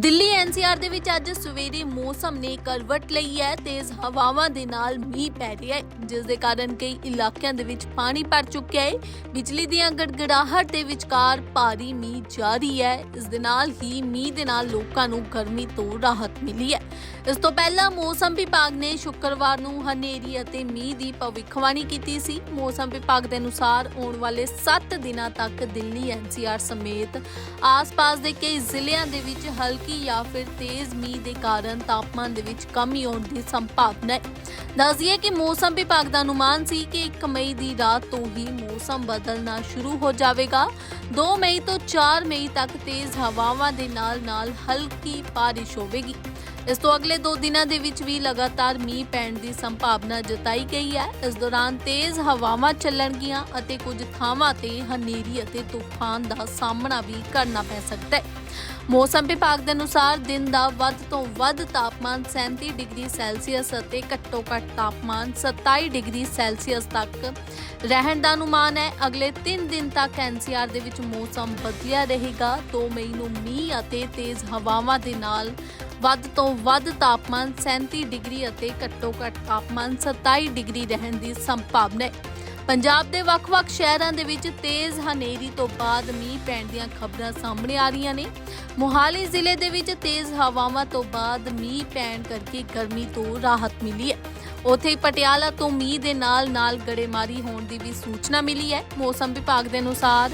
Delhi NCR ਦੇ ਵਿੱਚ ਅੱਜ ਸਵੇਰੇ ਮੌਸਮ ਨੇ ਕਰਵਟ ਲਈ ਹੈ, ਤੇਜ਼ ਹਵਾਵਾਂ ਦੇ ਨਾਲ ਮੀਂਹ ਪੈ ਰਿਹਾ ਹੈ, ਜਿਸ ਦੇ ਕਾਰਨ ਕਈ ਇਲਾਕਿਆਂ ਦੇ ਵਿੱਚ ਪਾਣੀ ਭਰ ਚੁੱਕਿਆ ਹੈ। ਬਿਜਲੀ ਦੀਆਂ ਗੜਗੜਾਹਟ ਦੇ ਵਿਚਕਾਰ ਭਾਰੀ ਮੀਂਹ ਜਾਰੀ ਹੈ। ਇਸ ਦੇ ਨਾਲ ਹੀ ਮੀਂਹ ਦੇ ਨਾਲ ਲੋਕਾਂ ਨੂੰ ਗਰਮੀ ਤੋਂ ਰਾਹਤ ਮਿਲੀ ਹੈ। ਇਸ ਤੋਂ ਪਹਿਲਾਂ ਮੌਸਮ ਵਿਭਾਗ ਨੇ ਸ਼ੁੱਕਰਵਾਰ ਨੂੰ ਹਨੇਰੀ ਅਤੇ ਮੀਂਹ ਦੀ ਭਵਿੱਖਬਾਣੀ ਕੀਤੀ ਸੀ। ਮੌਸਮ ਵਿਭਾਗ ਦੇ ਅਨੁਸਾਰ ਆਉਣ ਵਾਲੇ 7 ਦਿਨਾਂ ਤੱਕ ਦਿੱਲੀ ਐਨਸੀਆਰ ਸਮੇਤ ਆਸ-ਪਾਸ ਦੇ ਕਈ ਜ਼ਿਲ੍ਹਿਆਂ ਦੇ ਵਿੱਚ ਹਲਕੀ ਜਾਂ ਫਿਰ ਤੇਜ਼ ਮੀਂਹ ਦੇ ਕਾਰਨ ਤਾਪਮਾਨ ਦੇ ਵਿੱਚ ਕਮੀ ਆਉਣ ਦੀ ਸੰਭਾਵਨਾ ਹੈ। ਦੱਸਦੀਏ ਕਿ ਮੌਸਮ ਵਿਭਾਗ ਦਾ ਅਨੁਮਾਨ ਸੀ ਕਿ 1 ਮਈ ਦੀ ਰਾਤ ਤੋਂ ਹੀ ਮੌਸਮ ਬਦਲਣਾ ਸ਼ੁਰੂ ਹੋ ਜਾਵੇਗਾ। 2 ਮਈ ਤੋਂ 4 ਮਈ ਤੱਕ ਤੇਜ਼ ਹਵਾਵਾਂ ਦੇ ਨਾਲ-ਨਾਲ ਹਲਕੀ ਬਾਰਿਸ਼ ਹੋਵੇਗੀ। ਇਸ ਤੋਂ ਅਗਲੇ 2 ਦਿਨਾਂ ਦੇ ਵਿੱਚ ਵੀ ਲਗਾਤਾਰ ਮੀਂਹ ਪੈਣ ਦੀ ਸੰਭਾਵਨਾ ਜਤਾਈ ਗਈ ਹੈ। ਇਸ ਦੌਰਾਨ ਤੇਜ਼ ਹਵਾਵਾਂ ਚੱਲਣਗੀਆਂ ਅਤੇ ਕੁਝ ਥਾਵਾਂ ਤੇ ਹਨੇਰੀ ਅਤੇ ਤੂਫਾਨ ਦਾ ਸਾਹਮਣਾ ਵੀ ਕਰਨਾ ਪੈ ਸਕਦਾ ਹੈ। ਮੌਸਮ ਵਿਭਾਗ ਦੇ ਅਨੁਸਾਰ ਦਿਨ ਦਾ ਵੱਧ ਤੋਂ ਵੱਧ ਤਾਪਮਾਨ 37 ਡਿਗਰੀ ਸੈਲਸੀਅਸ ਅਤੇ ਘੱਟੋ ਘੱਟ ਤਾਪਮਾਨ 27 ਡਿਗਰੀ ਸੈਲਸੀਅਸ ਤੱਕ ਰਹਿਣ ਦਾ ਅਨੁਮਾਨ ਹੈ। ਅਗਲੇ 3 ਦਿਨ ਤੱਕ ਐਨਸੀਆਰ ਦੇ ਵਿੱਚ ਮੌਸਮ ਬਦਲਿਆ ਰਹੇਗਾ। 2 ਮਈ ਨੂੰ ਮੀਂਹ ਅਤੇ ਤੇਜ਼ ਹਵਾਵਾਂ ਦੇ ਨਾਲ ਵੱਧ ਤੋਂ ਵੱਧ ਤਾਪਮਾਨ 37 ਡਿਗਰੀ ਅਤੇ ਘੱਟੋ ਘੱਟ ਤਾਪਮਾਨ 27 ਡਿਗਰੀ ਰਹਿਣ ਦੀ ਸੰਭਾਵਨਾ ਹੈ। ਪੰਜਾਬ ਦੇ ਵੱਖ-ਵੱਖ ਸ਼ਹਿਰਾਂ ਦੇ ਵਿੱਚ ਤੇਜ਼ ਹਨੇਰੀ ਤੋਂ ਬਾਅਦ ਮੀਂਹ ਪੈਣ ਦੀਆਂ ਖਬਰਾਂ ਸਾਹਮਣੇ ਆ ਰਹੀਆਂ ਨੇ। ਮੋਹਾਲੀ ਜ਼ਿਲ੍ਹੇ ਦੇ ਵਿੱਚ ਤੇਜ਼ ਹਵਾਵਾਂ ਤੋਂ ਬਾਅਦ ਮੀਂਹ ਪੈਣ ਕਰਕੇ ਗਰਮੀ ਤੋਂ ਰਾਹਤ ਮਿਲੀ ਹੈ। ਉੱਥੇ ਹੀ ਪਟਿਆਲਾ ਤੋਂ ਮੀਂਹ ਦੇ ਨਾਲ-ਨਾਲ ਗੜੇਮਾਰੀ ਹੋਣ ਦੀ ਵੀ ਸੂਚਨਾ ਮਿਲੀ ਹੈ। ਮੌਸਮ ਵਿਭਾਗ ਦੇ ਅਨੁਸਾਰ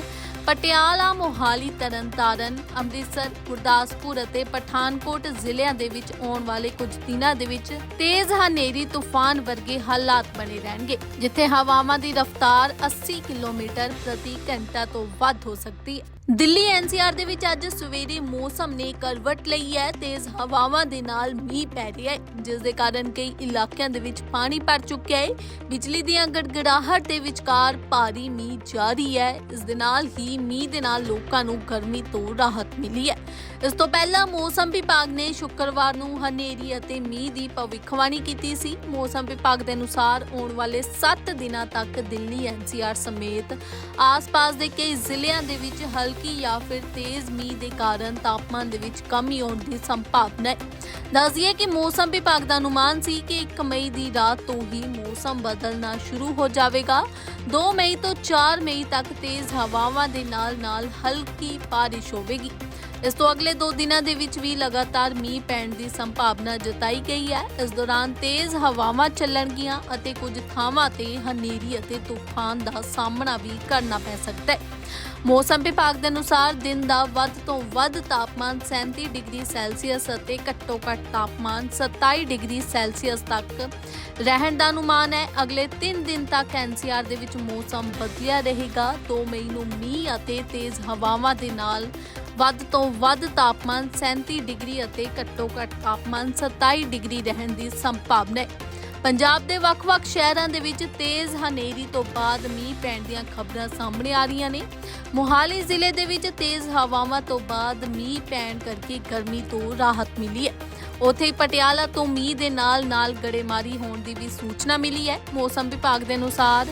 ਪਟਿਆਲਾ, ਮੋਹਾਲੀ, ਤਰਨਤਾਰਨ, ਅੰਮ੍ਰਿਤਸਰ, ਗੁਰਦਾਸਪੁਰ ਅਤੇ ਪਠਾਨਕੋਟ ਜ਼ਿਲ੍ਹਿਆਂ ਦੇ ਵਿੱਚ ਆਉਣ ਵਾਲੇ ਕੁਝ ਦਿਨਾਂ ਦੇ ਵਿੱਚ ਤੇਜ਼ ਹਨੇਰੀ, ਤੂਫਾਨ ਵਰਗੇ ਹਾਲਾਤ ਬਣੇ ਰਹਿਣਗੇ, ਜਿੱਥੇ ਹਵਾਵਾਂ ਦੀ ਰਫ਼ਤਾਰ 80 ਕਿਲੋਮੀਟਰ ਪ੍ਰਤੀ ਘੰਟਾ ਤੋਂ ਵੱਧ ਹੋ ਸਕਦੀ ਹੈ। ਦਿੱਲੀ ਐਨਸੀਆਰ ਦੇ ਵਿੱਚ ਅੱਜ ਸਵੇਰੇ ਮੌਸਮ ਨੇ ਕਰਵਟ ਲਈ ਹੈ, ਤੇਜ਼ ਹਵਾਵਾਂ ਦੇ ਨਾਲ ਮੀਂਹ ਪੈ ਰਿਹਾ ਹੈ, ਜਿਸ ਦੇ ਕਾਰਨ ਕਈ ਇਲਾਕਿਆਂ ਦੇ ਵਿੱਚ ਪਾਣੀ ਭਰ ਚੁੱਕਿਆ ਹੈ। ਬਿਜਲੀ ਦੀਆਂ ਗੜਗੜਾਹਟ ਦੇ ਵਿਚਕਾਰ ਭਾਰੀ ਮੀਂਹ ਜਾਰੀ ਹੈ। ਇਸ ਦੇ ਨਾਲ ਹੀ ਮੀਂਹ ਦੇ ਨਾਲ ਲੋਕਾਂ ਨੂੰ ਗਰਮੀ ਤੋਂ ਰਾਹਤ ਮਿਲੀ ਹੈ। ਇਸ ਤੋਂ ਪਹਿਲਾਂ ਮੌਸਮ ਵਿਭਾਗ ਨੇ ਸ਼ੁੱਕਰਵਾਰ ਨੂੰ ਹਨੇਰੀ ਅਤੇ ਮੀਂਹ ਦੀ ਭਵਿੱਖਬਾਣੀ ਕੀਤੀ ਸੀ। ਮੌਸਮ ਵਿਭਾਗ ਦੇ ਅਨੁਸਾਰ ਆਉਣ ਵਾਲੇ 7 ਦਿਨਾਂ ਤੱਕ ਦਿੱਲੀ ਐਨਸੀਆਰ ਸਮੇਤ ਆਸ-ਪਾਸ ਦੇ ਕਈ ਜ਼ਿਲ੍ਹਿਆਂ ਦੇ ਵਿੱਚ ਹਲ ਹਲਕੀ ਜਾਂ ਫਿਰ ਤੇਜ਼ ਮੀਂਹ ਦੇ ਕਾਰਨ ਤਾਪਮਾਨ ਦੇ ਵਿੱਚ ਕਮੀ ਆਉਣ ਦੀ ਸੰਭਾਵਨਾ ਹੈ। ਦੱਸਦੀਏ ਕਿ ਮੌਸਮ ਵਿਭਾਗ ਦਾ ਅਨੁਮਾਨ ਸੀ ਕਿ 1 ਮਈ ਦੀ ਰਾਤ ਤੋਂ ਹੀ ਮੌਸਮ ਬਦਲਣਾ ਸ਼ੁਰੂ ਹੋ ਜਾਵੇਗਾ। 2 ਮਈ ਤੋਂ 4 ਮਈ ਤੱਕ ਤੇਜ਼ ਹਵਾਵਾਂ ਦੇ ਨਾਲ-ਨਾਲ ਹਲਕੀ ਬਾਰਿਸ਼ ਹੋਵੇਗੀ। ਇਸ ਤੋਂ ਅਗਲੇ 2 ਦਿਨਾਂ ਦੇ ਵਿੱਚ ਵੀ ਲਗਾਤਾਰ ਮੀਂਹ ਪੈਣ ਦੀ ਸੰਭਾਵਨਾ ਜਤਾਈ ਗਈ ਹੈ। ਇਸ ਦੌਰਾਨ ਤੇਜ਼ ਹਵਾਵਾਂ ਚੱਲਣਗੀਆਂ ਅਤੇ ਕੁਝ ਥਾਵਾਂ ਤੇ ਹਨੇਰੀ ਅਤੇ ਤੂਫਾਨ ਦਾ ਸਾਹਮਣਾ ਵੀ ਕਰਨਾ ਪੈ ਸਕਦਾ ਹੈ। ਮੌਸਮ ਵਿਭਾਗ ਦੇ ਅਨੁਸਾਰ ਦਿਨ ਦਾ ਵੱਧ ਤੋਂ ਵੱਧ ਤਾਪਮਾਨ 37 ਡਿਗਰੀ ਸੈਲਸੀਅਸ ਅਤੇ ਘੱਟੋ ਘੱਟ ਤਾਪਮਾਨ 27 ਡਿਗਰੀ ਸੈਲਸੀਅਸ ਤੱਕ ਰਹਿਣ ਦਾ ਅਨੁਮਾਨ ਹੈ। ਅਗਲੇ 3 ਦਿਨ ਤੱਕ ਐਨਸੀਆਰ ਦੇ ਵਿੱਚ ਮੌਸਮ ਬਦਲਿਆ ਰਹੇਗਾ। 2 ਮਈ ਨੂੰ ਮੀਂਹ ਅਤੇ ਤੇਜ਼ ਹਵਾਵਾਂ ਦੇ ਨਾਲ ਵੱਧ ਤੋਂ ਵੱਧ ਤਾਪਮਾਨ 37 ਡਿਗਰੀ ਅਤੇ ਘੱਟੋ ਘੱਟ ਤਾਪਮਾਨ 27 ਡਿਗਰੀ ਰਹਿਣ ਦੀ ਸੰਭਾਵਨਾ ਹੈ। ਪੰਜਾਬ ਦੇ ਵੱਖ-ਵੱਖ ਸ਼ਹਿਰਾਂ ਦੇ ਵਿੱਚ ਤੇਜ਼ ਹਨੇਰੀ ਤੋਂ ਬਾਅਦ ਮੀਂਹ ਪੈਣ ਦੀਆਂ ਖਬਰਾਂ ਸਾਹਮਣੇ ਆ ਰਹੀਆਂ ਨੇ। ਮੋਹਾਲੀ ਜ਼ਿਲ੍ਹੇ ਦੇ ਵਿੱਚ ਤੇਜ਼ ਹਵਾਵਾਂ ਤੋਂ ਬਾਅਦ ਮੀਂਹ ਪੈਣ ਕਰਕੇ ਗਰਮੀ ਤੋਂ ਰਾਹਤ ਮਿਲੀ ਹੈ। ਉੱਥੇ ਹੀ ਪਟਿਆਲਾ ਤੋਂ ਮੀਂਹ ਦੇ ਨਾਲ-ਨਾਲ ਗੜੇਮਾਰੀ ਹੋਣ ਦੀ ਵੀ ਸੂਚਨਾ ਮਿਲੀ ਹੈ। ਮੌਸਮ ਵਿਭਾਗ ਦੇ ਅਨੁਸਾਰ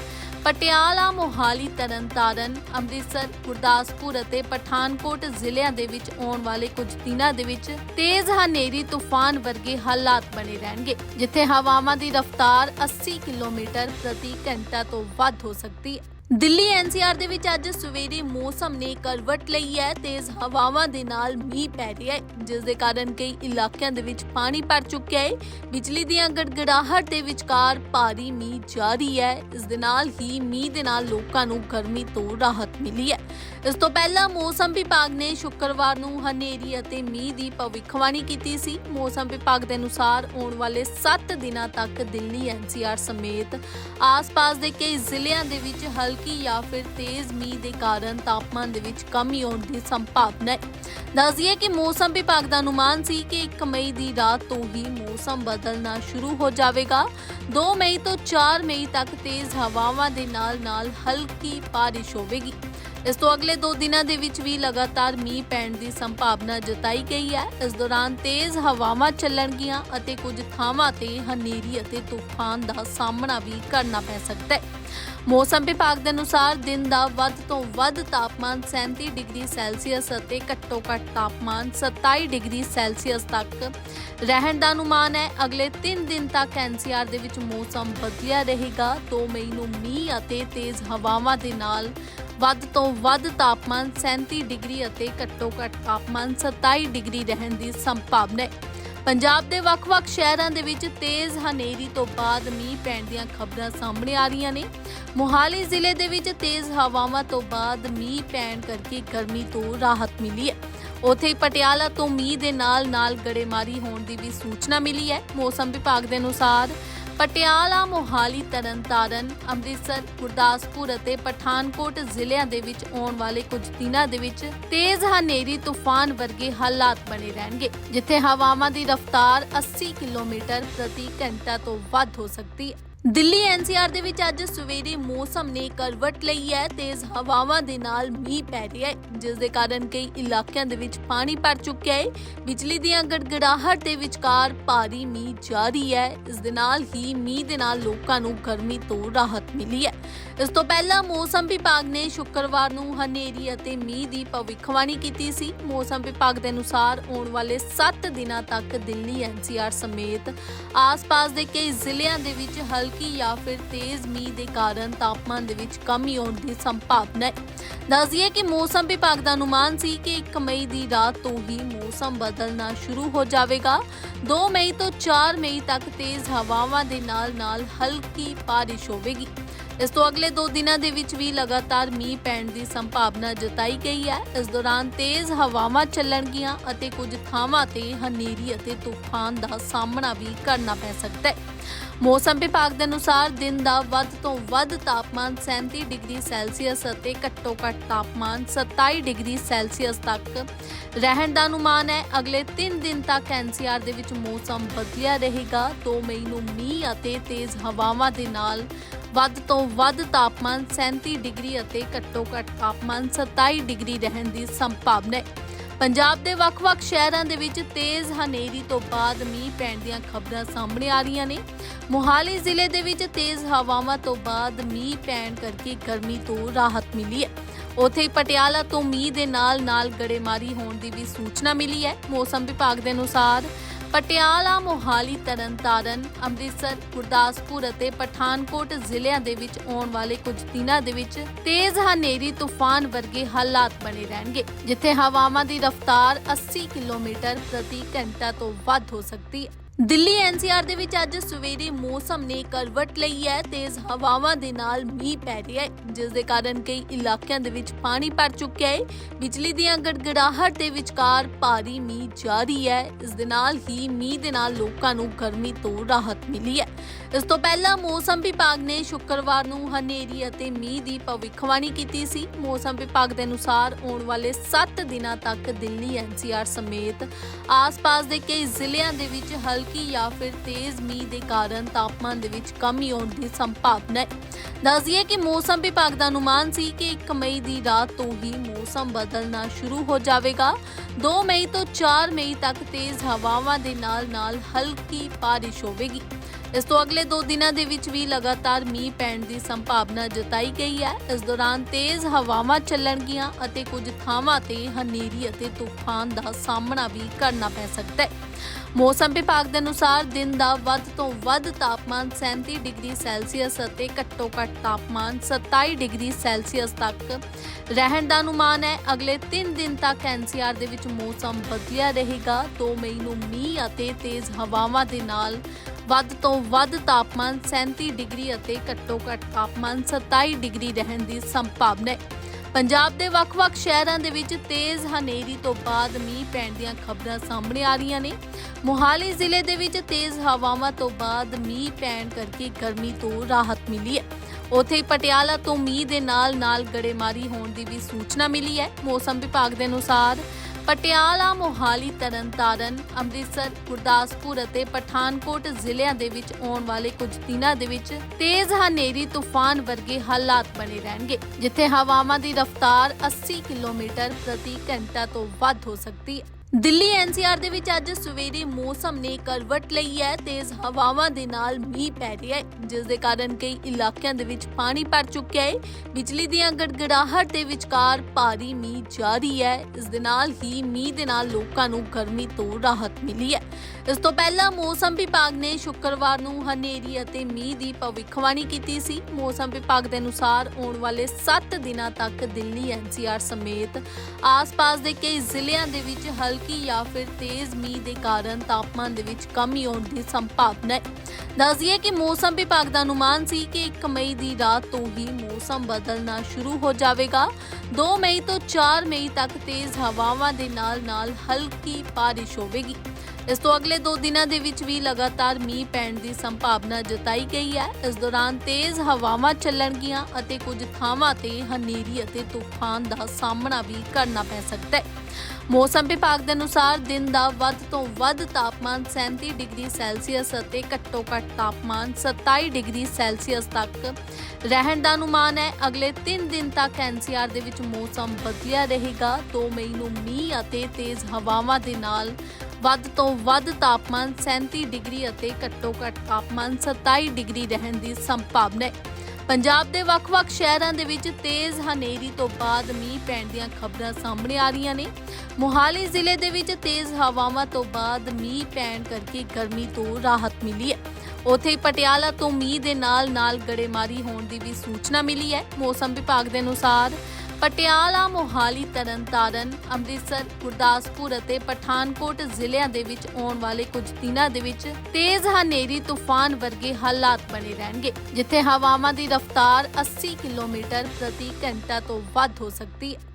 ਪਟਿਆਲਾ, ਮੋਹਾਲੀ, ਤਰਨਤਾਰਨ, ਅੰਮ੍ਰਿਤਸਰ, ਗੁਰਦਾਸਪੁਰ ਅਤੇ ਪਠਾਨਕੋਟ ਜ਼ਿਲ੍ਹਿਆਂ ਦੇ ਵਿੱਚ ਆਉਣ ਵਾਲੇ ਕੁਝ ਦਿਨਾਂ ਦੇ ਵਿੱਚ ਤੇਜ਼ ਹਨੇਰੀ, ਤੂਫਾਨ ਵਰਗੇ ਹਾਲਾਤ ਬਣੇ ਰਹਿਣਗੇ, ਜਿੱਥੇ ਹਵਾਵਾਂ ਦੀ ਰਫ਼ਤਾਰ 80 ਕਿਲੋਮੀਟਰ ਪ੍ਰਤੀ ਘੰਟਾ ਤੋਂ ਵੱਧ ਹੋ ਸਕਦੀ ਹੈ। ਦਿੱਲੀ ਐਨਸੀਆਰ ਦੇ ਵਿੱਚ ਅੱਜ ਸਵੇਰੇ ਮੌਸਮ ਨੇ ਕਰਵਟ ਲਈ ਹੈ। ਤੇਜ਼ ਹਵਾਵਾਂ ਦੇ ਨਾਲ ਮੀਂਹ ਪੈ ਰਿਹਾ ਹੈ, ਜਿਸ ਦੇ ਕਾਰਨ ਕਈ ਇਲਾਕਿਆਂ ਦੇ ਵਿੱਚ ਪਾਣੀ ਭਰ ਚੁੱਕਿਆ ਹੈ। ਬਿਜਲੀ ਦੀਆਂ ਗੜਗੜਾਹਟ ਦੇ ਵਿਚਕਾਰ ਭਾਰੀ ਮੀਂਹ ਜਾਰੀ ਹੈ। ਇਸ ਦੇ ਨਾਲ ਹੀ ਮੀਂਹ ਦੇ ਨਾਲ ਲੋਕਾਂ ਨੂੰ ਗਰਮੀ ਤੋਂ ਰਾਹਤ ਮਿਲੀ ਹੈ। ਇਸ ਤੋਂ ਪਹਿਲਾਂ ਮੌਸਮ ਵਿਭਾਗ ਨੇ ਸ਼ੁੱਕਰਵਾਰ ਨੂੰ ਹਨੇਰੀ ਅਤੇ ਮੀਂਹ ਦੀ ਭਵਿੱਖਬਾਣੀ ਕੀਤੀ ਸੀ। ਮੌਸਮ ਵਿਭਾਗ ਦੇ ਅਨੁਸਾਰ ਆਉਣ ਵਾਲੇ 7 ਦਿਨਾਂ ਤੱਕ ਦਿੱਲੀ ਐਨਸੀਆਰ ਸਮੇਤ ਆਸ-ਪਾਸ ਦੇ ਕਈ ਜ਼ਿਲ੍ਹਿਆਂ ਦੇ ਵਿੱਚ ਹਲਕੀ ਜਾਂ ਫਿਰ ਤੇਜ਼ ਮੀਂਹ ਦੇ ਕਾਰਨ ਤਾਪਮਾਨ ਦੇ ਵਿੱਚ ਕਮੀ ਆਉਣ ਦੀ ਸੰਭਾਵਨਾ ਹੈ। ਦੱਸਦੀਏ ਕਿ ਮੌਸਮ ਵਿਭਾਗ ਦਾ ਅਨੁਮਾਨ ਸੀ ਕਿ 1 ਮਈ ਦੀ ਰਾਤ ਤੋਂ ਹੀ ਮੌਸਮ ਬਦਲਣਾ ਸ਼ੁਰੂ ਹੋ ਜਾਵੇਗਾ। 2 ਮਈ ਤੋਂ 4 ਮਈ ਤੱਕ ਤੇਜ਼ ਹਵਾਵਾਂ ਦੇ ਨਾਲ-ਨਾਲ ਹਲਕੀ ਬਾਰਿਸ਼ ਹੋਵੇਗੀ। ਇਸ ਤੋਂ ਅਗਲੇ 2 ਦਿਨਾਂ ਦੇ ਵਿੱਚ ਵੀ ਲਗਾਤਾਰ ਮੀਂਹ ਪੈਣ ਦੀ ਸੰਭਾਵਨਾ ਜਤਾਈ ਗਈ ਹੈ। ਇਸ ਦੌਰਾਨ ਤੇਜ਼ ਹਵਾਵਾਂ ਚੱਲਣਗੀਆਂ ਅਤੇ ਕੁਝ ਥਾਵਾਂ ਤੇ ਹਨੇਰੀ ਅਤੇ ਤੂਫਾਨ ਦਾ ਸਾਹਮਣਾ ਵੀ ਕਰਨਾ ਪੈ ਸਕਦਾ ਹੈ। ਮੌਸਮ ਵਿਭਾਗ ਦੇ ਅਨੁਸਾਰ ਦਿਨ ਦਾ ਵੱਧ ਤੋਂ ਵੱਧ ਤਾਪਮਾਨ 37 ਡਿਗਰੀ ਸੈਲਸੀਅਸ ਅਤੇ ਘੱਟੋ ਘੱਟ ਤਾਪਮਾਨ 27 ਡਿਗਰੀ ਸੈਲਸੀਅਸ ਤੱਕ ਰਹਿਣ ਦਾ ਅਨੁਮਾਨ ਹੈ। ਅਗਲੇ 3 ਦਿਨ ਤੱਕ ਐਨਸੀਆਰ ਦੇ ਵਿੱਚ ਮੌਸਮ ਵਧੀਆ ਰਹੇਗਾ। 2 ਮਈ ਨੂੰ ਮੀਂਹ ਅਤੇ ਤੇਜ਼ ਹਵਾਵਾਂ ਦੇ ਨਾਲ ਵੱਧ ਤੋਂ ਵੱਧ ਤਾਪਮਾਨ 37 ਡਿਗਰੀ ਅਤੇ ਘੱਟੋ ਘੱਟ ਤਾਪਮਾਨ 27 ਡਿਗਰੀ ਰਹਿਣ ਦੀ ਸੰਭਾਵਨਾ ਹੈ। ਪੰਜਾਬ ਦੇ ਵੱਖ-ਵੱਖ ਸ਼ਹਿਰਾਂ ਦੇ ਵਿੱਚ ਤੇਜ਼ ਹਨੇਰੀ ਤੋਂ ਬਾਅਦ ਮੀਂਹ ਪੈਣ ਦੀਆਂ ਖਬਰਾਂ ਸਾਹਮਣੇ ਆ ਰਹੀਆਂ ਨੇ। ਮੋਹਾਲੀ ਜ਼ਿਲ੍ਹੇ ਦੇ ਵਿੱਚ ਤੇਜ਼ ਹਵਾਵਾਂ ਤੋਂ ਬਾਅਦ ਮੀਂਹ ਪੈਣ ਕਰਕੇ ਗਰਮੀ ਤੋਂ ਰਾਹਤ ਮਿਲੀ ਹੈ। ਉੱਥੇ ਹੀ ਪਟਿਆਲਾ ਤੋਂ ਮੀਂਹ ਦੇ ਨਾਲ-ਨਾਲ ਗੜੇਮਾਰੀ ਹੋਣ ਦੀ ਵੀ ਸੂਚਨਾ ਮਿਲੀ ਹੈ। ਮੌਸਮ ਵਿਭਾਗ ਦੇ ਅਨੁਸਾਰ ਪਟਿਆਲਾ, ਮੋਹਾਲੀ, ਤਰਨਤਾਰਨ, ਅੰਮ੍ਰਿਤਸਰ, ਗੁਰਦਾਸਪੁਰ ਅਤੇ ਪਠਾਨਕੋਟ ਜ਼ਿਲ੍ਹਿਆਂ ਦੇ ਵਿੱਚ ਆਉਣ ਵਾਲੇ ਕੁਝ ਦਿਨਾਂ ਦੇ ਵਿੱਚ ਤੇਜ਼ ਹਨੇਰੀ, ਤੂਫਾਨ ਵਰਗੇ ਹਾਲਾਤ ਬਣੇ ਰਹਿਣਗੇ, ਜਿੱਥੇ ਹਵਾਵਾਂ ਦੀ ਰਫ਼ਤਾਰ 80 ਕਿਲੋਮੀਟਰ ਪ੍ਰਤੀ ਘੰਟਾ ਤੋਂ ਵੱਧ ਹੋ ਸਕਦੀ ਹੈ। ਦਿੱਲੀ ਐਨਸੀਆਰ ਦੇ ਵਿੱਚ ਅੱਜ ਸਵੇਰੇ ਮੌਸਮ ਨੇ ਕਰਵਟ ਲਈ ਹੈ। ਤੇਜ਼ ਹਵਾਵਾਂ ਦੇ ਨਾਲ ਮੀਂਹ ਪੈ ਰਿਹਾ ਹੈ, ਜਿਸ ਦੇ ਕਾਰਨ ਕਈ ਇਲਾਕਿਆਂ ਦੇ ਵਿੱਚ ਪਾਣੀ ਭਰ ਚੁੱਕਿਆ ਹੈ। ਬਿਜਲੀ ਦੀਆਂ ਗੜਗੜਾਹਟ ਦੇ ਵਿਚਕਾਰ ਭਾਰੀ ਮੀਂਹ ਜਾਰੀ ਹੈ। ਇਸ ਦੇ ਨਾਲ ਹੀ ਮੀਂਹ ਦੇ ਨਾਲ ਲੋਕਾਂ ਨੂੰ ਗਰਮੀ ਤੋਂ ਰਾਹਤ ਮਿਲੀ ਹੈ। ਇਸ ਤੋਂ ਪਹਿਲਾਂ ਮੌਸਮ ਵਿਭਾਗ ਨੇ ਸ਼ੁੱਕਰਵਾਰ ਨੂੰ ਹਨੇਰੀ ਅਤੇ ਮੀਂਹ ਦੀ ਭਵਿੱਖਬਾਣੀ ਕੀਤੀ ਸੀ। ਮੌਸਮ ਵਿਭਾਗ ਦੇ ਅਨੁਸਾਰ ਆਉਣ ਵਾਲੇ 7 ਦਿਨਾਂ ਤੱਕ ਦਿੱਲੀ ਐਨਸੀਆਰ ਸਮੇਤ ਆਸ-ਪਾਸ ਦੇ ਕਈ ਜ਼ਿਲ੍ਹਿਆਂ ਦੇ ਵਿੱਚ ਹਲਕੀ ਜਾਂ ਫਿਰ ਤੇਜ਼ ਮੀਂਹ ਦੇ ਕਾਰਨ ਤਾਪਮਾਨ ਦੇ ਵਿੱਚ ਕਮੀ ਆਉਣ ਦੀ ਸੰਭਾਵਨਾ ਹੈ। ਦੱਸਦੀਏ ਕਿ ਮੌਸਮ ਵਿਭਾਗ ਦਾ ਅਨੁਮਾਨ ਸੀ ਕਿ 1 ਮਈ ਦੀ ਰਾਤ ਤੋਂ ਹੀ ਮੌਸਮ ਬਦਲਣਾ ਸ਼ੁਰੂ ਹੋ ਜਾਵੇਗਾ। 2 ਮਈ ਤੋਂ 4 ਮਈ ਤੱਕ ਤੇਜ਼ ਹਵਾਵਾਂ ਦੇ ਨਾਲ-ਨਾਲ ਹਲਕੀ ਬਾਰਿਸ਼ ਹੋਵੇਗੀ। ਇਸ ਤੋਂ ਅਗਲੇ 2 ਦਿਨਾਂ ਦੇ ਵਿੱਚ ਵੀ ਲਗਾਤਾਰ ਮੀਂਹ ਪੈਣ ਦੀ ਸੰਭਾਵਨਾ ਜਤਾਈ ਗਈ ਹੈ। ਇਸ ਦੌਰਾਨ ਤੇਜ਼ ਹਵਾਵਾਂ ਚੱਲਣਗੀਆਂ ਅਤੇ ਕੁਝ ਥਾਵਾਂ ਤੇ ਹਨੇਰੀ ਅਤੇ ਤੂਫਾਨ ਦਾ ਸਾਹਮਣਾ ਵੀ ਕਰਨਾ ਪੈ ਸਕਦਾ ਹੈ। ਮੌਸਮ ਵਿਭਾਗ ਦੇ ਅਨੁਸਾਰ ਦਿਨ ਦਾ ਵੱਧ ਤੋਂ ਵੱਧ ਤਾਪਮਾਨ 37 ਡਿਗਰੀ ਸੈਲਸੀਅਸ ਅਤੇ ਘੱਟੋ ਘੱਟ ਤਾਪਮਾਨ 27 ਡਿਗਰੀ ਸੈਲਸੀਅਸ ਤੱਕ ਰਹਿਣ ਦਾ ਅਨੁਮਾਨ ਹੈ। ਅਗਲੇ 3 ਦਿਨ ਤੱਕ ਐਨਸੀਆਰ ਦੇ ਵਿੱਚ ਮੌਸਮ ਵਧੀਆ ਰਹੇਗਾ। 2 ਮਈ ਨੂੰ ਮੀਂਹ ਅਤੇ ਤੇਜ਼ ਹਵਾਵਾਂ ਦੇ ਨਾਲ ਵੱਧ ਤੋਂ ਵੱਧ ਤਾਪਮਾਨ 37 ਡਿਗਰੀ ਅਤੇ ਘੱਟੋ ਘੱਟ ਤਾਪਮਾਨ 27 ਡਿਗਰੀ ਰਹਿਣ ਦੀ ਸੰਭਾਵਨਾ ਹੈ। ਪੰਜਾਬ ਦੇ ਵੱਖ-ਵੱਖ ਸ਼ਹਿਰਾਂ ਦੇ ਵਿੱਚ ਤੇਜ਼ ਹਨੇਰੀ ਤੋਂ ਬਾਅਦ ਮੀਂਹ ਪੈਣ ਦੀਆਂ ਖਬਰਾਂ ਸਾਹਮਣੇ ਆ ਰਹੀਆਂ ਨੇ। ਮੋਹਾਲੀ ਜ਼ਿਲ੍ਹੇ ਦੇ ਵਿੱਚ ਤੇਜ਼ ਹਵਾਵਾਂ ਤੋਂ ਬਾਅਦ ਮੀਂਹ ਪੈਣ ਕਰਕੇ ਗਰਮੀ ਤੋਂ ਰਾਹਤ ਮਿਲੀ ਹੈ। ਉੱਥੇ ਹੀ ਪਟਿਆਲਾ ਤੋਂ ਮੀਂਹ ਦੇ ਨਾਲ-ਨਾਲ ਗੜੇਮਾਰੀ ਹੋਣ ਦੀ ਵੀ ਸੂਚਨਾ ਮਿਲੀ ਹੈ। ਮੌਸਮ ਵਿਭਾਗ ਦੇ ਅਨੁਸਾਰ ਪਟਿਆਲਾ, ਮੋਹਾਲੀ, ਤਰਨਤਾਰਨ, ਅੰਮ੍ਰਿਤਸਰ, ਗੁਰਦਾਸਪੁਰ ਅਤੇ ਪਠਾਨਕੋਟ ਜ਼ਿਲ੍ਹਿਆਂ ਦੇ ਵਿੱਚ ਆਉਣ ਵਾਲੇ ਕੁਝ ਦਿਨਾਂ ਦੇ ਵਿੱਚ ਤੇਜ਼ ਹਨੇਰੀ, ਤੂਫਾਨ ਵਰਗੇ ਹਾਲਾਤ ਬਣੇ ਰਹਿਣਗੇ, ਜਿੱਥੇ ਹਵਾਵਾਂ ਦੀ ਰਫ਼ਤਾਰ 80 ਕਿਲੋਮੀਟਰ ਪ੍ਰਤੀ ਘੰਟਾ ਤੋਂ ਵੱਧ ਹੋ ਸਕਦੀ ਹੈ। ਦਿੱਲੀ ਐਨਸੀਆਰ ਦੇ ਵਿੱਚ ਅੱਜ ਸਵੇਰੇ ਮੌਸਮ ਨੇ ਕਰਵਟ ਲਈ ਹੈ। ਤੇਜ਼ ਹਵਾਵਾਂ ਦੇ ਨਾਲ ਮੀਂਹ ਪੈ ਰਿਹਾ ਹੈ, ਜਿਸ ਦੇ ਕਾਰਨ ਕਈ ਇਲਾਕਿਆਂ ਦੇ ਵਿੱਚ ਪਾਣੀ ਭਰ ਚੁੱਕਿਆ ਹੈ। ਬਿਜਲੀ ਦੀਆਂ ਗੜਗੜਾਹਟ ਦੇ ਵਿਚਕਾਰ ਭਾਰੀ ਮੀਂਹ ਜਾਰੀ ਹੈ। ਇਸ ਦੇ ਨਾਲ ਹੀ ਮੀਂਹ ਦੇ ਨਾਲ ਲੋਕਾਂ ਨੂੰ ਗਰਮੀ ਤੋਂ ਰਾਹਤ ਮਿਲੀ ਹੈ। ਇਸ ਤੋਂ ਪਹਿਲਾਂ ਮੌਸਮ ਵਿਭਾਗ ਨੇ ਸ਼ੁੱਕਰਵਾਰ ਨੂੰ ਹਨੇਰੀ ਅਤੇ ਮੀਂਹ ਦੀ ਭਵਿੱਖਬਾਣੀ ਕੀਤੀ ਸੀ। ਮੌਸਮ ਵਿਭਾਗ ਦੇ ਅਨੁਸਾਰ ਆਉਣ ਵਾਲੇ 7 ਦਿਨਾਂ ਤੱਕ ਦਿੱਲੀ ਐਨਸੀਆਰ ਸਮੇਤ ਆਸ-ਪਾਸ ਦੇ ਕਈ ਜ਼ਿਲ੍ਹਿਆਂ ਦੇ ਵਿੱਚ ਹਲ ਹਲਕੀ ਜਾਂ ਫਿਰ ਤੇਜ਼ ਮੀਂਹ ਦੇ ਕਾਰਨ ਤਾਪਮਾਨ ਦੇ ਵਿੱਚ ਕਮੀ ਆਉਣ ਦੀ ਸੰਭਾਵਨਾ ਹੈ। ਦੱਸਦੀਏ ਕਿ ਮੌਸਮ ਵਿਭਾਗ ਦਾ ਅਨੁਮਾਨ ਸੀ ਕਿ 1 ਮਈ ਦੀ ਰਾਤ ਤੋਂ ਹੀ ਮੌਸਮ ਬਦਲਣਾ ਸ਼ੁਰੂ ਹੋ ਜਾਵੇਗਾ। 2 ਮਈ ਤੋਂ 4 ਮਈ ਤੱਕ ਤੇਜ਼ ਹਵਾਵਾਂ ਦੇ ਨਾਲ-ਨਾਲ ਹਲਕੀ ਬਾਰਿਸ਼ ਹੋਵੇਗੀ। ਇਸ ਤੋਂ ਅਗਲੇ 2 ਦਿਨਾਂ ਦੇ ਵਿੱਚ ਵੀ ਲਗਾਤਾਰ ਮੀਂਹ ਪੈਣ ਦੀ ਸੰਭਾਵਨਾ ਜਤਾਈ ਗਈ ਹੈ। ਇਸ ਦੌਰਾਨ ਤੇਜ਼ ਹਵਾਵਾਂ ਚੱਲਣਗੀਆਂ ਅਤੇ ਕੁਝ ਥਾਵਾਂ ਤੇ ਹਨੇਰੀ ਅਤੇ ਤੂਫਾਨ ਦਾ ਸਾਹਮਣਾ ਵੀ ਕਰਨਾ ਪੈ ਸਕਦਾ ਹੈ। ਮੌਸਮ ਵਿਭਾਗ ਦੇ ਅਨੁਸਾਰ ਦਿਨ ਦਾ ਵੱਧ ਤੋਂ ਵੱਧ ਤਾਪਮਾਨ 37 ਡਿਗਰੀ ਸੈਲਸੀਅਸ ਅਤੇ ਘੱਟੋ ਘੱਟ ਤਾਪਮਾਨ 27 ਡਿਗਰੀ ਸੈਲਸੀਅਸ ਤੱਕ ਰਹਿਣ ਦਾ ਅਨੁਮਾਨ ਹੈ। ਅਗਲੇ 3 ਦਿਨ ਤੱਕ ਐਨਸੀਆਰ ਦੇ ਵਿੱਚ ਮੌਸਮ ਬਦਲਿਆ ਰਹੇਗਾ। 2 ਮਈ ਨੂੰ ਮੀਂਹ ਅਤੇ ਤੇਜ਼ ਹਵਾਵਾਂ ਦੇ ਨਾਲ ਵੱਧ ਤੋਂ ਵੱਧ ਤਾਪਮਾਨ 37 ਡਿਗਰੀ ਅਤੇ ਘੱਟੋ ਘੱਟ ਤਾਪਮਾਨ 27 ਡਿਗਰੀ ਰਹਿਣ ਦੀ ਸੰਭਾਵਨਾ ਹੈ। ਪੰਜਾਬ ਦੇ ਵੱਖ-ਵੱਖ ਸ਼ਹਿਰਾਂ ਦੇ ਵਿੱਚ ਤੇਜ਼ ਹਨੇਰੀ ਤੋਂ ਬਾਅਦ ਮੀਂਹ ਪੈਣ ਦੀਆਂ ਖਬਰਾਂ ਸਾਹਮਣੇ ਆ ਰਹੀਆਂ ਨੇ। ਮੋਹਾਲੀ ਜ਼ਿਲ੍ਹੇ ਦੇ ਵਿੱਚ ਤੇਜ਼ ਹਵਾਵਾਂ ਤੋਂ ਬਾਅਦ ਮੀਂਹ ਪੈਣ ਕਰਕੇ ਗਰਮੀ ਤੋਂ ਰਾਹਤ ਮਿਲੀ ਹੈ। ਉੱਥੇ ਪਟਿਆਲਾ ਤੋਂ ਮੀਂਹ ਦੇ ਨਾਲ-ਨਾਲ ਗੜੇਮਾਰੀ ਹੋਣ ਦੀ ਵੀ ਸੂਚਨਾ ਮਿਲੀ ਹੈ। ਮੌਸਮ ਵਿਭਾਗ ਦੇ ਅਨੁਸਾਰ ਪਟਿਆਲਾ, ਮੋਹਾਲੀ, ਤਰਨਤਾਰਨ, ਅੰਮ੍ਰਿਤਸਰ, ਗੁਰਦਾਸਪੁਰ ਅਤੇ ਪਠਾਨਕੋਟ ਜ਼ਿਲ੍ਹਿਆਂ ਦੇ ਵਿੱਚ ਆਉਣ ਵਾਲੇ ਕੁਝ ਦਿਨਾਂ ਦੇ ਵਿੱਚ ਤੇਜ਼ ਹਨੇਰੀ, ਤੂਫਾਨ ਵਰਗੇ ਹਾਲਾਤ ਬਣੇ ਰਹਿਣਗੇ, ਜਿੱਥੇ ਹਵਾਵਾਂ ਦੀ ਰਫ਼ਤਾਰ 80 ਕਿਲੋਮੀਟਰ ਪ੍ਰਤੀ ਘੰਟਾ ਤੋਂ ਵੱਧ ਹੋ ਸਕਦੀ ਹੈ ਦਿੱਲੀ ਐਨਸੀਆਰ ਦੇ ਵਿੱਚ ਅੱਜ ਸਵੇਰੇ ਮੌਸਮ ਨੇ ਕਰਵਟ ਲਈ ਹੈ, ਤੇਜ਼ ਹਵਾਵਾਂ ਦੇ ਨਾਲ ਮੀਂਹ ਪੈ ਰਿਹਾ ਹੈ, ਜਿਸ ਦੇ ਕਾਰਨ ਕਈ ਇਲਾਕਿਆਂ ਦੇ ਵਿੱਚ ਪਾਣੀ ਭਰ ਚੁੱਕਿਆ ਹੈ। ਬਿਜਲੀ ਦੀਆਂ ਗੜਗੜਾਹਟ ਦੇ ਵਿਚਕਾਰ ਭਾਰੀ ਮੀਂਹ ਜਾਰੀ ਹੈ। ਇਸ ਦੇ ਨਾਲ ਹੀ ਮੀਂਹ ਦੇ ਨਾਲ ਲੋਕਾਂ ਨੂੰ ਗਰਮੀ ਤੋਂ ਰਾਹਤ ਮਿਲੀ ਹੈ। ਇਸ ਤੋਂ ਪਹਿਲਾਂ ਮੌਸਮ ਵਿਭਾਗ ਨੇ ਸ਼ੁੱਕਰਵਾਰ ਨੂੰ ਹਨੇਰੀ ਅਤੇ ਮੀਂਹ ਦੀ ਭਵਿੱਖਬਾਣੀ ਕੀਤੀ ਸੀ। ਮੌਸਮ ਵਿਭਾਗ ਦੇ ਅਨੁਸਾਰ ਆਉਣ ਵਾਲੇ 7 ਦਿਨਾਂ ਤੱਕ ਦਿੱਲੀ ਐਨਸੀਆਰ ਸਮੇਤ ਆਸ-ਪਾਸ ਦੇ ਕਈ ਜ਼ਿਲ੍ਹਿਆਂ ਦੇ ਵਿੱਚ ਹਲਕੀ ਜਾਂ ਫਿਰ ਤੇਜ਼ ਮੀਂਹ ਦੇ ਕਾਰਨ ਤਾਪਮਾਨ ਦੇ ਵਿੱਚ ਕਮੀ ਆਉਣ ਦੀ ਸੰਭਾਵਨਾ ਹੈ। ਦੱਸਦੀਏ ਕਿ ਮੌਸਮ ਵਿਭਾਗ ਦਾ ਅਨੁਮਾਨ ਸੀ ਕਿ 1 ਮਈ ਦੀ ਰਾਤ ਤੋਂ ਹੀ ਮੌਸਮ ਬਦਲਣਾ ਸ਼ੁਰੂ ਹੋ ਜਾਵੇਗਾ। 2 ਮਈ ਤੋਂ 4 ਮਈ ਤੱਕ ਤੇਜ਼ ਹਵਾਵਾਂ ਦੇ ਨਾਲ-ਨਾਲ ਹਲਕੀ ਬਾਰਿਸ਼ ਹੋਵੇਗੀ। ਇਸ ਤੋਂ ਅਗਲੇ 2 ਦਿਨਾਂ ਦੇ ਵਿੱਚ ਵੀ ਲਗਾਤਾਰ ਮੀਂਹ ਪੈਣ ਦੀ ਸੰਭਾਵਨਾ ਜਤਾਈ ਗਈ ਹੈ। ਇਸ ਦੌਰਾਨ ਤੇਜ਼ ਹਵਾਵਾਂ ਚੱਲਣਗੀਆਂ ਅਤੇ ਕੁਝ ਥਾਵਾਂ ਤੇ ਹਨੇਰੀ ਅਤੇ ਤੂਫਾਨ ਦਾ ਸਾਹਮਣਾ ਵੀ ਕਰਨਾ ਪੈ ਸਕਦਾ ਹੈ। ਮੌਸਮ ਵਿਭਾਗ ਦੇ ਅਨੁਸਾਰ ਦਿਨ ਦਾ ਵੱਧ ਤੋਂ ਵੱਧ ਤਾਪਮਾਨ 37 ਡਿਗਰੀ ਸੈਲਸੀਅਸ ਅਤੇ ਘੱਟੋ ਘੱਟ ਤਾਪਮਾਨ 27 ਡਿਗਰੀ ਸੈਲਸੀਅਸ ਤੱਕ ਰਹਿਣ ਦਾ ਅਨੁਮਾਨ ਹੈ। ਅਗਲੇ 3 ਦਿਨ ਤੱਕ ਐਨਸੀਆਰ ਦੇ ਵਿੱਚ ਮੌਸਮ ਬਦਲਿਆ ਰਹੇਗਾ। 2 ਮਈ ਨੂੰ ਮੀਂਹ ਅਤੇ ਤੇਜ਼ ਹਵਾਵਾਂ ਦੇ ਨਾਲ ਵੱਧ ਤੋਂ ਵੱਧ ਤਾਪਮਾਨ 37 ਡਿਗਰੀ ਅਤੇ ਘੱਟੋ ਘੱਟ ਤਾਪਮਾਨ 27 ਡਿਗਰੀ ਰਹਿਣ ਦੀ ਸੰਭਾਵਨਾ ਹੈ। ਪੰਜਾਬ ਦੇ ਵੱਖ-ਵੱਖ ਸ਼ਹਿਰਾਂ ਦੇ ਵਿੱਚ ਤੇਜ਼ ਹਨੇਰੀ ਤੋਂ ਬਾਅਦ ਮੀਂਹ ਪੈਣ ਦੀਆਂ ਖਬਰਾਂ ਸਾਹਮਣੇ ਆ ਰਹੀਆਂ ਨੇ। ਮੋਹਾਲੀ ਜ਼ਿਲ੍ਹੇ ਦੇ ਵਿੱਚ ਤੇਜ਼ ਹਵਾਵਾਂ ਤੋਂ ਬਾਅਦ ਮੀਂਹ ਪੈਣ ਕਰਕੇ ਗਰਮੀ ਤੋਂ ਰਾਹਤ ਮਿਲੀ ਹੈ। ਉੱਥੇ ਹੀ ਪਟਿਆਲਾ ਤੋਂ ਮੀਂਹ ਦੇ ਨਾਲ-ਨਾਲ ਗੜੇਮਾਰੀ ਹੋਣ ਦੀ ਵੀ ਸੂਚਨਾ ਮਿਲੀ ਹੈ। ਮੌਸਮ ਵਿਭਾਗ ਦੇ ਅਨੁਸਾਰ ਪਟਿਆਲਾ, ਮੋਹਾਲੀ, ਤਰਨਤਾਰਨ, ਅੰਮ੍ਰਿਤਸਰ, ਗੁਰਦਾਸਪੁਰ ਅਤੇ ਪਠਾਨਕੋਟ ਜ਼ਿਲ੍ਹਿਆਂ ਦੇ ਵਿੱਚ ਆਉਣ ਵਾਲੇ ਕੁਝ ਦਿਨਾਂ ਦੇ ਵਿੱਚ ਤੇਜ਼ ਹਨੇਰੀ, ਤੂਫਾਨ ਵਰਗੇ ਹਾਲਾਤ ਬਣੇ ਰਹਿਣਗੇ, ਜਿੱਥੇ ਹਵਾਵਾਂ ਦੀ ਰਫ਼ਤਾਰ 80 ਕਿਲੋਮੀਟਰ ਪ੍ਰਤੀ ਘੰਟਾ ਤੋਂ ਵੱਧ ਹੋ ਸਕਦੀ ਹੈ।